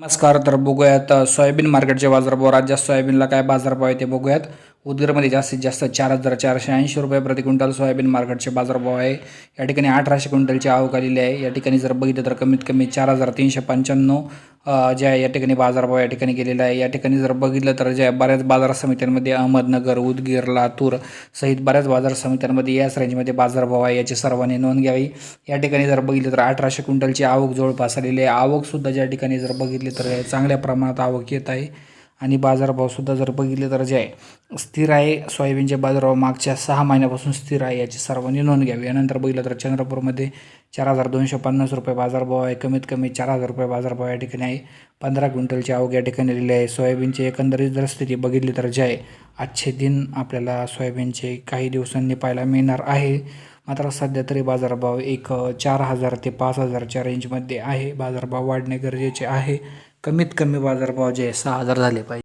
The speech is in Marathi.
नमस्कार तर बघूयात सोयाबीन मार्केटचे बाजारभाव राज्यात सोयाबीनला काय बाजारभाव आहे ते बघूयात. उदगीरमध्ये जास्तीत जास्त चार हजार चारशे ऐंशी रुपये प्रति क्विंटल सोयाबीन मार्केटचे बाजारभाव आहे. या ठिकाणी अठराशे क्विंटलची आवक आलेली आहे. या ठिकाणी जर बघितलं तर कमीत कमी चार हजार तीनशे पंच्याण्णव जे आहे या ठिकाणी बाजारभाव या ठिकाणी गेलेला आहे. या ठिकाणी जर बघितलं तर जे बऱ्याच बाजार समित्यांमध्ये अहमदनगर उदगीर लातूर सहित बऱ्याच बाजार समित्यांमध्ये याच रेंजमध्ये बाजारभाव आहे याची सर्वांनी नोंद घ्यावी. या ठिकाणी जर बघितलं तर अठराशे क्विंटलची आवक जवळपास आलेली आहे. आवकसुद्धा ज्या ठिकाणी जर बघितली तर चांगल्या प्रमाणात आवक येत आहे. आणि बाजारभावसुद्धा जर बघितले तर जे आहे स्थिर आहे. सोयाबीनचे बाजारभाव मागच्या सहा महिन्यापासून स्थिर आहे याची सर्वांनी नोंद घ्यावी. यानंतर बघितलं तर चंद्रपूरमध्ये चार हजार दोनशे पन्नास रुपये बाजारभाव आहे. कमीत कमी चार हजार रुपये बाजारभाव या ठिकाणी आहे. पंधरा क्विंटलची आवक या ठिकाणी दिली आहे. सोयाबीनची एकंदरीत जर स्थिती बघितली तर जे आहे आजचे दिन आपल्याला सोयाबीनचे काही दिवसांनी पाहायला मिळणार आहे. मात्र सध्या तरी बाजारभाव एक चार हजार ते पाच हजारच्या रेंजमध्ये आहे. बाजारभाव वाढणे गरजेचे आहे. कमीत कमी बाजारभाव जे आहे सहा हजार झाले पाहिजे.